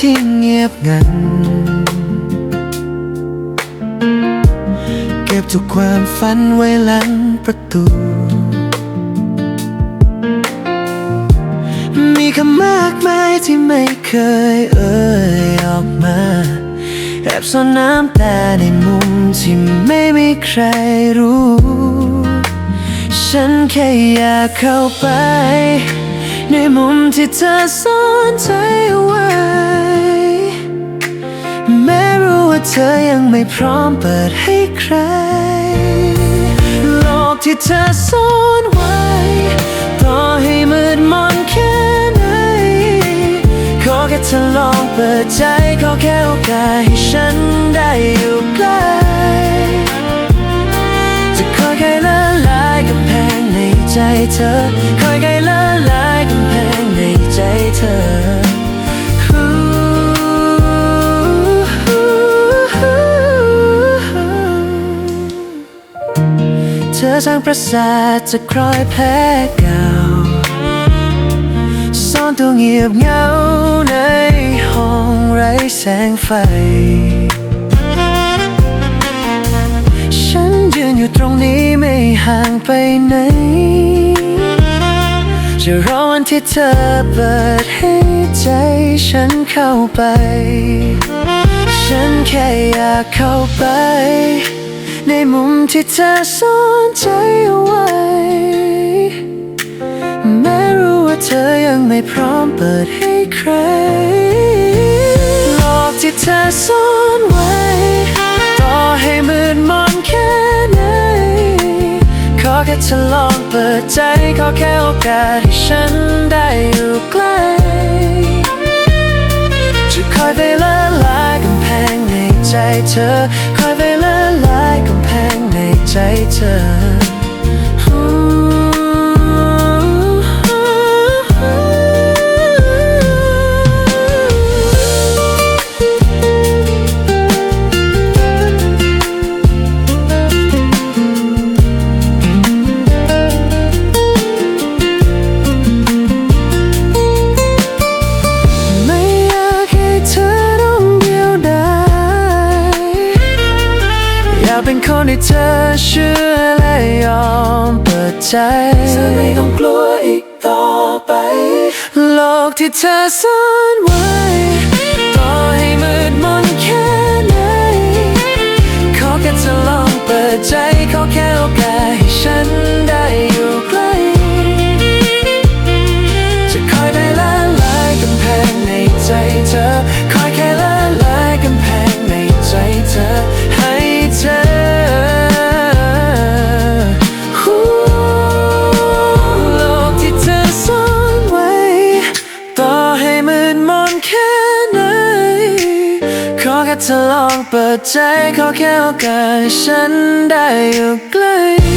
งั้นเก็บทุกความฝันไว้หลังประตู มีคำมากมายที่ไม่เคยเอ่ยออกมาแอบซ่อนน้ำตาในมุมที่ไม่มีใครรู้ ฉันแค่อยากเข้าไป ในมุมที่เธอซ่อนใจไว้ ว่าเธอยังไม่พร้อมเปิดให้ใคร โลกที่เธอซ่อนไว้ ต่อให้มืดมนแค่ไหน ขอแค่เธอลองเปิดใจ ขอแค่โอกาสให้ฉันได้อยู่ใกล้จะคอยไขละลายกำแพงในใจเธอ คอยไขละลายกำแพงในใจเธอ เธอสร้างประสาทจะคลอยแพ้เก่าซ่อนตัวเงียบเงาในห้องไร้แสงไฟ ฉันยืนอยู่ตรงนี้ไม่ห่างไปไหน จะรอวันที่เธอเปิดให้ใจฉันเข้าไป ฉันแค่อยากเข้าไป ในมุมที่เธอซ่อนใจเอาไว้ แม้รู้ว่าเธอยังไม่พร้อมเปิดให้ใครโลกที่เธอซ่อนไว้ ต่อให้มืดมนแค่ไหน ขอแค่เธอลองเปิดใจ ขอแค่โอกาสให้ฉันได้ ใเป็นคนที่เธอเชื่อและยอมเปิดใจเธอไม่ต้องกลัวอีกต่อไป โลกที่เธอซ่อนไว้ ต่อให้มืดมนแค่ไหน ขอแค่เธอลองเปิดใจ ขอแค่โอกาสให้ฉันได้อยู่ใกล้ จะคอยไปละลายกำแพงในใจเธอคอย แค่เธอลองเปิดใจขอแค่โอกาสฉันได้อยู่ใกล้